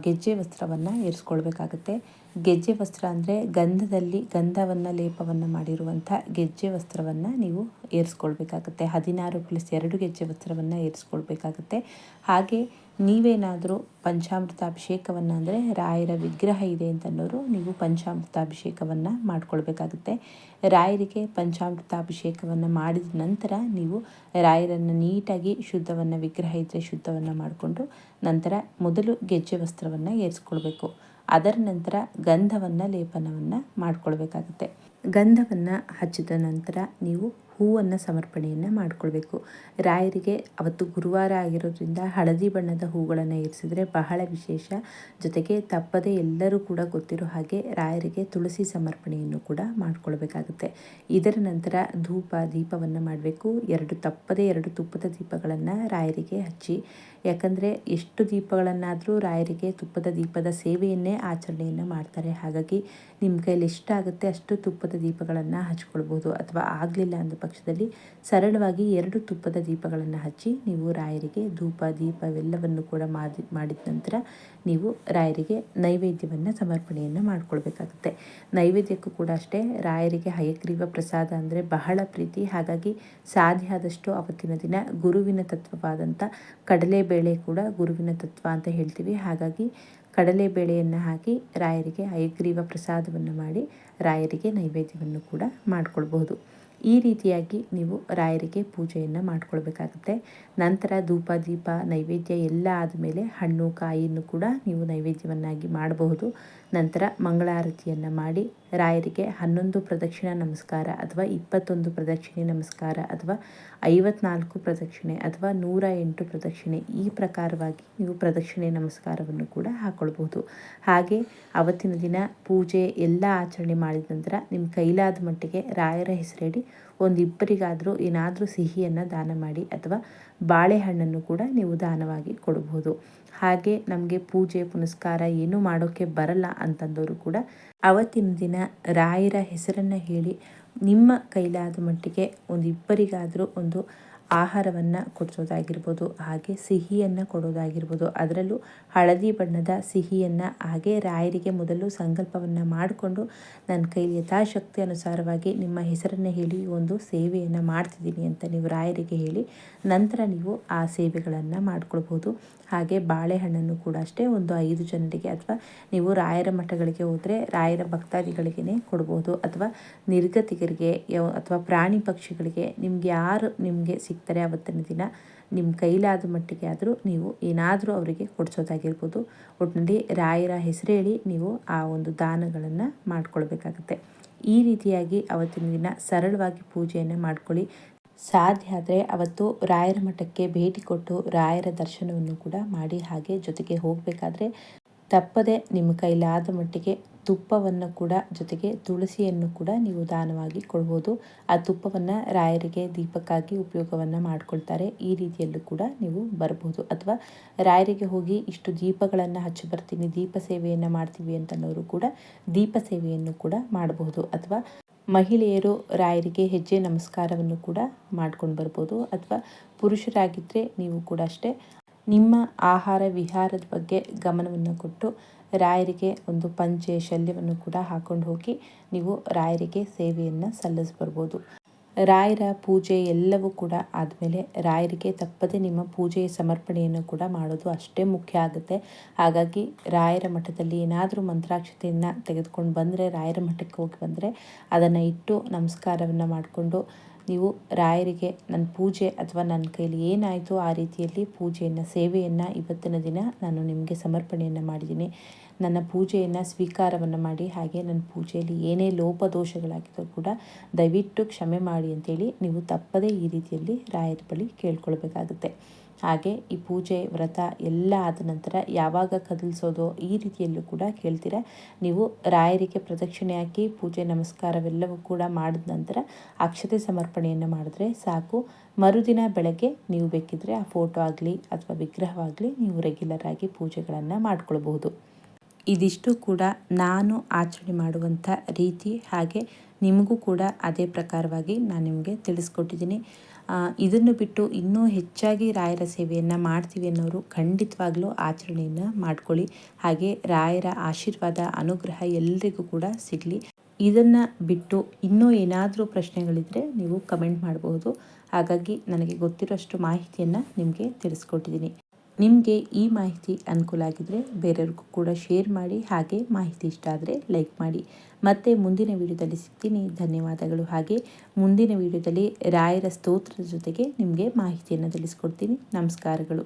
ಗೆಜ್ಜೆ ವಸ್ತ್ರವನ್ನು ಏರಿಸ್ಕೊಳ್ಬೇಕಾಗುತ್ತೆ ಗೆಜ್ಜೆ ವಸ್ತ್ರ ಅಂದರೆ ಗಂಧದಲ್ಲಿ, ಗಂಧವನ್ನು ಲೇಪವನ್ನು ಮಾಡಿರುವಂಥ ಗೆಜ್ಜೆ ವಸ್ತ್ರವನ್ನು ನೀವು ಏರಿಸ್ಕೊಳ್ಬೇಕಾಗುತ್ತೆ ಹದಿನಾರು ಪ್ಲಸ್ ಎರಡು ಗೆಜ್ಜೆ ವಸ್ತ್ರವನ್ನು ಏರಿಸ್ಕೊಳ್ಬೇಕಾಗುತ್ತೆ ಹಾಗೆ ನೀವೇನಾದರೂ ಪಂಚಾಮೃತಾಭಿಷೇಕವನ್ನು ಅಂದರೆ ರಾಯರ ವಿಗ್ರಹ ಇದೆ ಅಂತನ್ನೋರು ನೀವು ಪಂಚಾಮೃತಾಭಿಷೇಕವನ್ನು ಮಾಡ್ಕೊಳ್ಬೇಕಾಗುತ್ತೆ. ರಾಯರಿಗೆ ಪಂಚಾಮೃತಾಭಿಷೇಕವನ್ನು ಮಾಡಿದ ನಂತರ ನೀವು ರಾಯರನ್ನು ನೀಟಾಗಿ ಶುದ್ಧವನ್ನು, ವಿಗ್ರಹ ಇದ್ದರೆ ಶುದ್ಧವನ್ನು ಮಾಡಿಕೊಂಡು ನಂತರ ಮೊದಲು ಗೆಜ್ಜೆ ವಸ್ತ್ರವನ್ನು ಏರಿಸ್ಕೊಳ್ಬೇಕು. ಅದರ ನಂತರ ಗಂಧವನ್ನು, ಲೇಪನವನ್ನು ಮಾಡ್ಕೊಳ್ಬೇಕಾಗುತ್ತೆ. ಗಂಧವನ್ನು ಹಚ್ಚಿದ ನಂತರ ನೀವು ಹೂವನ್ನು ಸಮರ್ಪಣೆಯನ್ನು ಮಾಡಿಕೊಳ್ಬೇಕು. ರಾಯರಿಗೆ ಅವತ್ತು ಗುರುವಾರ ಆಗಿರೋದ್ರಿಂದ ಹಳದಿ ಬಣ್ಣದ ಹೂಗಳನ್ನು ಇರಿಸಿದ್ರೆ ಬಹಳ ವಿಶೇಷ. ಜೊತೆಗೆ ತಪ್ಪದೇ ಎಲ್ಲರೂ ಕೂಡ ಗೊತ್ತಿರೋ ಹಾಗೆ ರಾಯರಿಗೆ ತುಳಸಿ ಸಮರ್ಪಣೆಯನ್ನು ಕೂಡ ಮಾಡಿಕೊಳ್ಬೇಕಾಗುತ್ತೆ. ಇದರ ನಂತರ ಧೂಪ, ದೀಪವನ್ನು ಮಾಡಬೇಕು. ಎರಡು ತಪ್ಪದೇ ಎರಡು ತುಪ್ಪದ ದೀಪಗಳನ್ನು ರಾಯರಿಗೆ ಹಚ್ಚಿ. ಯಾಕಂದರೆ ಎಷ್ಟು ದೀಪಗಳನ್ನಾದರೂ ರಾಯರಿಗೆ ತುಪ್ಪದ ದೀಪದ ಸೇವೆಯನ್ನೇ ಆಚರಣೆಯನ್ನು ಮಾಡ್ತಾರೆ. ಹಾಗಾಗಿ ನಿಮ್ಮ ಕೈಲಿ ಎಷ್ಟಾಗುತ್ತೆ ಅಷ್ಟು ತುಪ್ಪದ ದೀಪಗಳನ್ನು ಹಚ್ಕೊಳ್ಬೋದು ಅಥವಾ ಆಗಲಿಲ್ಲ ಅಂದ ಪಕ್ಷದಲ್ಲಿ ಸರಳವಾಗಿ ಎರಡು ತುಪ್ಪದ ದೀಪಗಳನ್ನು ಹಚ್ಚಿ ನೀವು ರಾಯರಿಗೆ ಧೂಪ, ದೀಪ ಇವೆಲ್ಲವನ್ನು ಕೂಡ ಮಾಡಿ, ಮಾಡಿದ ನಂತರ ನೀವು ರಾಯರಿಗೆ ನೈವೇದ್ಯವನ್ನು ಸಮರ್ಪಣೆಯನ್ನು ಮಾಡಿಕೊಳ್ಬೇಕಾಗುತ್ತೆ. ನೈವೇದ್ಯಕ್ಕೂ ಕೂಡ ಅಷ್ಟೇ ರಾಯರಿಗೆ ಹಯಗ್ರೀವ ಪ್ರಸಾದ ಅಂದರೆ ಬಹಳ ಪ್ರೀತಿ. ಹಾಗಾಗಿ ಸಾಧ್ಯ ಆದಷ್ಟು ಅವತ್ತಿನ ದಿನ ಗುರುವಿನ ತತ್ವವಾದಂಥ ಕಡಲೆಬೇಳೆ ಕೂಡ ಗುರುವಿನ ತತ್ವ ಅಂತ ಹೇಳ್ತೀವಿ. ಹಾಗಾಗಿ ಕಡಲೆಬೇಳೆಯನ್ನು ಹಾಕಿ ರಾಯರಿಗೆ ಐಗ್ರೀವ ಪ್ರಸಾದವನ್ನು ಮಾಡಿ ರಾಯರಿಗೆ ನೈವೇದ್ಯವನ್ನು ಕೂಡ ಮಾಡಿಕೊಳ್ಬಹುದು. ಈ ರೀತಿಯಾಗಿ ನೀವು ರಾಯರಿಗೆ ಪೂಜೆಯನ್ನು ಮಾಡ್ಕೊಳ್ಬೇಕಾಗುತ್ತೆ. ನಂತರ ಧೂಪ, ದೀಪ, ನೈವೇದ್ಯ ಎಲ್ಲ ಆದಮೇಲೆ ಹಣ್ಣು, ಕಾಯಿಯನ್ನು ಕೂಡ ನೀವು ನೈವೇದ್ಯವನ್ನಾಗಿ ಮಾಡಬಹುದು. ನಂತರ ಮಂಗಳಾರತಿಯನ್ನು ಮಾಡಿ ರಾಯರಿಗೆ ಹನ್ನೊಂದು ಪ್ರದಕ್ಷಿಣ ನಮಸ್ಕಾರ ಅಥವಾ ಇಪ್ಪತ್ತೊಂದು ಪ್ರದಕ್ಷಿಣೆ ನಮಸ್ಕಾರ ಅಥವಾ ಐವತ್ನಾಲ್ಕು ಪ್ರದಕ್ಷಿಣೆ ಅಥವಾ ನೂರ ಎಂಟು ಪ್ರದಕ್ಷಿಣೆ ಈ ಪ್ರಕಾರವಾಗಿ ನೀವು ಪ್ರದಕ್ಷಿಣೆ ನಮಸ್ಕಾರವನ್ನು ಕೂಡ ಹಾಕ್ಕೊಳ್ಬಹುದು ಹಾಗೆ ಅವತ್ತಿನ ದಿನ ಪೂಜೆ ಎಲ್ಲ ಆಚರಣೆ ಮಾಡಿದ ನಂತರ ನಿಮ್ಮ ಕೈಲಾದ ಮಟ್ಟಿಗೆ ರಾಯರ ಹೆಸರೇಡಿ ಒಂದಿಬ್ಬರಿಗಾದರೂ ಏನಾದರೂ ಸಿಹಿಯನ್ನು ದಾನ ಮಾಡಿ ಅಥವಾ ಬಾಳೆಹಣ್ಣನ್ನು ಕೂಡ ನೀವು ದಾನವಾಗಿ ಕೊಡಬಹುದು. ಹಾಗೆ ನಮಗೆ ಪೂಜೆ, ಪುನಸ್ಕಾರ ಏನೂ ಮಾಡೋಕ್ಕೆ ಬರಲ್ಲ ಅಂತಂದವರು ಕೂಡ ಅವತ್ತಿನ ದಿನ ರಾಯರ ಹೆಸರನ್ನು ಹೇಳಿ ನಿಮ್ಮ ಕೈಲಾದ ಮಟ್ಟಿಗೆ ಒಂದು ಇಬ್ಬರಿಗಾದರೂ ಒಂದು ಆಹಾರವನ್ನು ಕೊಡಿಸೋದಾಗಿರ್ಬೋದು, ಹಾಗೆ ಸಿಹಿಯನ್ನು ಕೊಡೋದಾಗಿರ್ಬೋದು. ಅದರಲ್ಲೂ ಹಳದಿ ಬಣ್ಣದ ಸಿಹಿಯನ್ನು ಹಾಗೆ ರಾಯರಿಗೆ ಮೊದಲು ಸಂಕಲ್ಪವನ್ನು ಮಾಡಿಕೊಂಡು ನನ್ನ ಕೈಲಿ ಯಥಾಶಕ್ತಿ ಅನುಸಾರವಾಗಿ ನಿಮ್ಮ ಹೆಸರನ್ನು ಹೇಳಿ ಒಂದು ಸೇವೆಯನ್ನು ಮಾಡ್ತಿದ್ದೀನಿ ಅಂತ ನೀವು ರಾಯರಿಗೆ ಹೇಳಿ ನಂತರ ನೀವು ಆ ಸೇವೆಗಳನ್ನು ಮಾಡ್ಕೊಳ್ಬೋದು. ಹಾಗೆ ಬಾಳೆಹಣ್ಣನ್ನು ಕೂಡ ಅಷ್ಟೇ ಒಂದು ಐದು ಜನರಿಗೆ ಅಥವಾ ನೀವು ರಾಯರ ಮಠಗಳಿಗೆ ಹೋದರೆ ರಾಯರ ಭಕ್ತಾದಿಗಳಿಗೇ ಕೊಡ್ಬೋದು. ಅಥವಾ ನಿರ್ಗತಿಗರಿಗೆ ಅಥವಾ ಪ್ರಾಣಿ ಪಕ್ಷಿಗಳಿಗೆ ನಿಮ್ಗೆ ಯಾರು ನಿಮಗೆ ಸಿಗ್ತಾರೆ ಅವತ್ತಿನ ದಿನ ನಿಮ್ಮ ಕೈಲಾದ ಮಟ್ಟಿಗೆ ಆದರೂ ನೀವು ಏನಾದರೂ ಅವರಿಗೆ ಕೊಡಿಸೋದಾಗಿರ್ಬೋದು. ಒಟ್ಟಿನಲ್ಲಿ ರಾಯರ ಹೆಸರು ಹೇಳಿ ನೀವು ಆ ಒಂದು ದಾನಗಳನ್ನು ಮಾಡ್ಕೊಳ್ಬೇಕಾಗತ್ತೆ. ಈ ರೀತಿಯಾಗಿ ಅವತ್ತಿನ ದಿನ ಸರಳವಾಗಿ ಪೂಜೆಯನ್ನು ಮಾಡ್ಕೊಳ್ಳಿ. ಸಾಧ್ಯ ಆದರೆ ಅವತ್ತು ರಾಯರ ಮಠಕ್ಕೆ ಭೇಟಿ ಕೊಟ್ಟು ರಾಯರ ದರ್ಶನವನ್ನು ಕೂಡ ಮಾಡಿ ಹಾಗೆ ಜೊತೆಗೆ ಹೋಗಬೇಕಾದ್ರೆ ತಪ್ಪದೆ ನಿಮ್ಮ ಕೈಲಾದ ಮಟ್ಟಿಗೆ ತುಪ್ಪವನ್ನು ಕೂಡ ಜೊತೆಗೆ ತುಳಸಿಯನ್ನು ಕೂಡ ನೀವು ದಾನವಾಗಿ ಕೊಡ್ಬೋದು. ಆ ತುಪ್ಪವನ್ನು ರಾಯರಿಗೆ ದೀಪಕ್ಕಾಗಿ ಉಪಯೋಗವನ್ನು ಮಾಡ್ಕೊಳ್ತಾರೆ. ಈ ರೀತಿಯಲ್ಲೂ ಕೂಡ ನೀವು ಬರ್ಬೋದು. ಅಥವಾ ರಾಯರಿಗೆ ಹೋಗಿ ಇಷ್ಟು ದೀಪಗಳನ್ನು ಹಚ್ಚಿ ಬರ್ತೀನಿ, ದೀಪ ಸೇವೆಯನ್ನು ಮಾಡ್ತೀವಿ ಅಂತನವರು ಕೂಡ ದೀಪ ಸೇವೆಯನ್ನು ಕೂಡ ಮಾಡಬಹುದು ಅಥವಾ ಮಹಿಳೆಯರು ರಾಯರಿಗೆ ಹೆಜ್ಜೆ ನಮಸ್ಕಾರವನ್ನು ಕೂಡ ಮಾಡ್ಕೊಂಡು ಬರ್ಬೋದು. ಅಥವಾ ಪುರುಷರಾಗಿದ್ದರೆ ನೀವು ಕೂಡ ಅಷ್ಟೇ ನಿಮ್ಮ ಆಹಾರ ವಿಹಾರದ ಬಗ್ಗೆ ಗಮನವನ್ನು ಕೊಟ್ಟು ರಾಯರಿಗೆ ಒಂದು ಪಂಚೆ ಶಲ್ಯವನ್ನು ಕೂಡ ಹಾಕೊಂಡು ಹೋಗಿ ನೀವು ರಾಯರಿಗೆ ಸೇವೆಯನ್ನು ಸಲ್ಲಿಸ್ಬರ್ಬೋದು ರಾಯರ ಪೂಜೆ ಎಲ್ಲವೂ ಕೂಡ ಆದಮೇಲೆ ರಾಯರಿಗೆ ತಪ್ಪದೆ ನಿಮ್ಮ ಪೂಜೆಯ ಸಮರ್ಪಣೆಯನ್ನು ಕೂಡ ಮಾಡೋದು ಅಷ್ಟೇ ಮುಖ್ಯ ಆಗುತ್ತೆ. ಹಾಗಾಗಿ ರಾಯರ ಮಠದಲ್ಲಿ ಏನಾದರೂ ಮಂತ್ರಾಕ್ಷತೆಯನ್ನು ತೆಗೆದುಕೊಂಡು ಬಂದರೆ, ರಾಯರ ಮಠಕ್ಕೆ ಹೋಗಿ ಬಂದರೆ ಅದನ್ನು ಇಟ್ಟು ನಮಸ್ಕಾರವನ್ನು ಮಾಡಿಕೊಂಡು ನೀವು ರಾಯರಿಗೆ ನನ್ನ ಪೂಜೆ ಅಥವಾ ನನ್ನ ಕೈಲಿ ಏನಾಯಿತು ಆ ರೀತಿಯಲ್ಲಿ ಪೂಜೆಯನ್ನು, ಸೇವೆಯನ್ನು ಇವತ್ತಿನ ದಿನ ನಾನು ನಿಮಗೆ ಸಮರ್ಪಣೆಯನ್ನು ಮಾಡಿದ್ದೀನಿ. ನನ್ನ ಪೂಜೆಯನ್ನು ಸ್ವೀಕಾರವನ್ನು ಮಾಡಿ, ಹಾಗೆ ನನ್ನ ಪೂಜೆಯಲ್ಲಿ ಏನೇ ಲೋಪದೋಷಗಳಾಗಿದ್ದರೂ ಕೂಡ ದಯವಿಟ್ಟು ಕ್ಷಮೆ ಮಾಡಿ ಅಂತೇಳಿ ನೀವು ತಪ್ಪದೇ ಈ ರೀತಿಯಲ್ಲಿ ರಾಯರ ಬಳಿ ಕೇಳ್ಕೊಳ್ಬೇಕಾಗುತ್ತೆ. ಹಾಗೆ ಈ ಪೂಜೆ, ವ್ರತ ಎಲ್ಲ ಆದ ನಂತರ ಯಾವಾಗ ಕದಲಿಸೋದು ಈ ರೀತಿಯಲ್ಲೂ ಕೂಡ ಕೇಳ್ತೀರ. ನೀವು ರಾಯರಿಗೆ ಪ್ರದಕ್ಷಿಣೆ ಹಾಕಿ ಪೂಜೆ ನಮಸ್ಕಾರವೆಲ್ಲವೂ ಕೂಡ ಮಾಡಿದ ನಂತರ ಅಕ್ಷತೆ ಸಮರ್ಪಣೆಯನ್ನು ಮಾಡಿದ್ರೆ ಸಾಕು. ಮರುದಿನ ಬೆಳಗ್ಗೆ ನೀವು ಬೇಕಿದ್ರೆ ಆ ಫೋಟೋ ಆಗಲಿ ಅಥವಾ ವಿಗ್ರಹವಾಗಲಿ ನೀವು ರೆಗ್ಯುಲರ್ ಆಗಿ ಪೂಜೆಗಳನ್ನು ಮಾಡ್ಕೊಳ್ಬಹುದು. ಇದಿಷ್ಟು ಕೂಡ ನಾನು ಆಚರಣೆ ಮಾಡುವಂಥ ರೀತಿ ಹಾಗೆ ನಿಮಗೂ ಕೂಡ ಅದೇ ಪ್ರಕಾರವಾಗಿ ನಾನು ನಿಮಗೆ ತಿಳಿಸ್ಕೊಟ್ಟಿದ್ದೀನಿ. ಇದನ್ನು ಬಿಟ್ಟು ಇನ್ನೂ ಹೆಚ್ಚಾಗಿ ರಾಯರ ಸೇವೆಯನ್ನು ಮಾಡ್ತೀವಿ ಅನ್ನೋರು ಖಂಡಿತವಾಗ್ಲೂ ಆಚರಣೆಯನ್ನು ಮಾಡ್ಕೊಳ್ಳಿ. ಹಾಗೆ ರಾಯರ ಆಶೀರ್ವಾದ, ಅನುಗ್ರಹ ಎಲ್ಲರಿಗೂ ಕೂಡ ಸಿಗಲಿ. ಇದನ್ನು ಬಿಟ್ಟು ಇನ್ನೂ ಏನಾದರೂ ಪ್ರಶ್ನೆಗಳಿದ್ದರೆ ನೀವು ಕಮೆಂಟ್ ಮಾಡಬಹುದು ಹಾಗಾಗಿ ನನಗೆ ಗೊತ್ತಿರೋಷ್ಟು ಮಾಹಿತಿಯನ್ನು ನಿಮಗೆ ತಿಳಿಸ್ಕೊಟ್ಟಿದ್ದೀನಿ. ನಿಮಗೆ ಈ ಮಾಹಿತಿ ಅನುಕೂಲ ಆಗಿದ್ದರೆ ಬೇರೆಯವ್ರಿಗೂ ಕೂಡ ಶೇರ್ ಮಾಡಿ, ಹಾಗೆ ಮಾಹಿತಿ ಇಷ್ಟ ಆದರೆ ಲೈಕ್ ಮಾಡಿ. ಮತ್ತೆ ಮುಂದಿನ ವಿಡಿಯೋದಲ್ಲಿ ಸಿಗ್ತೀನಿ. ಧನ್ಯವಾದಗಳು. ಹಾಗೆ ಮುಂದಿನ ವಿಡಿಯೋದಲ್ಲಿ ರಾಯರ ಸ್ತೋತ್ರದ ಜೊತೆಗೆ ನಿಮಗೆ ಮಾಹಿತಿಯನ್ನು ತಿಳಿಸ್ಕೊಡ್ತೀನಿ. ನಮಸ್ಕಾರಗಳು.